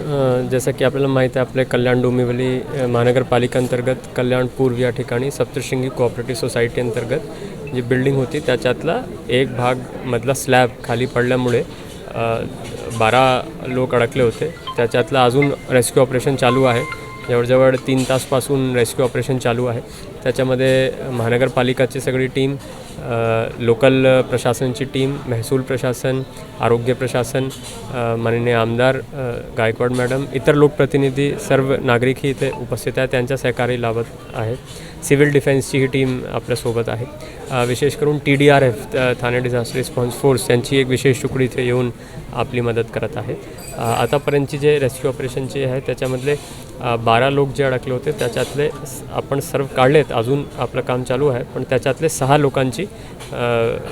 जसं की आपल्याला माहीत आहे आपले कल्याण डोंबिवली अ, महानगरपालिका अंतर्गत कल्याण पूर्व या ठिकाणी सप्तशृंगी कोऑपरेटिव्ह सोसायटी अंतर्गत जी बिल्डिंग होती त्याच्यातला एक भाग मधला स्लॅब खाली पडल्यामुळे बारा लोक अडकले होते. त्याच्यातलं अजून रेस्क्यू ऑपरेशन चालू आहे. जवळजवळ तीन तासपासून रेस्क्यू ऑपरेशन चालू आहे. त्याच्यामध्ये महानगरपालिकाची सगळी टीम लोकल प्रशासनची टीम महसूल प्रशासन आरोग्य प्रशासन माननीय आमदार गायकवाड मॅडम इतर लोकप्रतिनिधी सर्व नागरिकही इथे उपस्थित आहेत त्यांच्या सहकारी लाभत आहेत सिव्हिल डिफेन्सची ही टीम आपल्यासोबत आहे. विशेष करून T D R F Thane disaster response force यांची एक विशेष तुकडी इथे येऊन आपली मदत करत आहे. आतापर्यंतची जे रेस्क्यू ऑपरेशनचे आहे त्याच्यामधले बा बारा लोक जे अडकले होते त्याच्यातले आपण सर्व काढलेत. अजून आपलं काम चालू आहे पण त्याच्यातले सहा लोकांची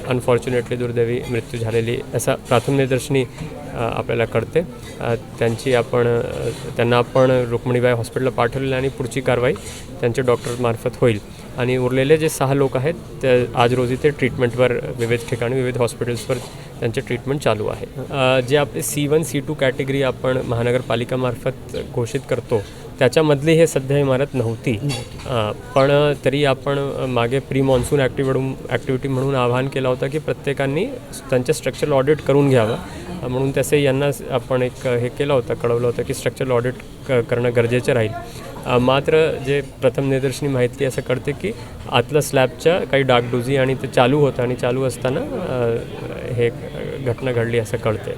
अनफॉर्च्युनेटली दुर्दैवी मृत्यू झालेली असा प्राथमिकदर्शनी आपल्याला कळते. त्यांची आपण त्यांना आपण रुक्मिणीबाई हॉस्पिटलला पाठवलेलं आणि पुढची कारवाई त्यांच्या डॉक्टरमार्फत होईल. आणि उरलेले जे सहा लोक आहेत ते आज रोजी ते ट्रीटमेंटवर विविध ठिकाणी विविध हॉस्पिटल्सवर त्यांचे ट्रीटमेंट चालू आहे. जे आपले C one C two category आपण महानगरपालिकामार्फत घोषित करतो त्याच्यामधली हे सध्या इमारत नव्हती. पण तरी आपण मागे प्री मॉन्सून ॲक्टिव्ह ॲक्टिव्हिटी म्हणून आवाहन केलं होतं की प्रत्येकाने त्यांचं स्ट्रक्चरल ऑडिट करून घ्यावं. म्हणून तसे यांना आपण एक हे केलं होतं कळवलं होतं की स्ट्रक्चरल ऑडिट क करणं गरजेचं राहील. मात्र जे प्रथम निदर्शनी माहिती असं कळते की आतलं स्लॅबच्या काही डागडुजी आणि ते चालू होतं आणि चालू असताना हे घटना घडली असं कळते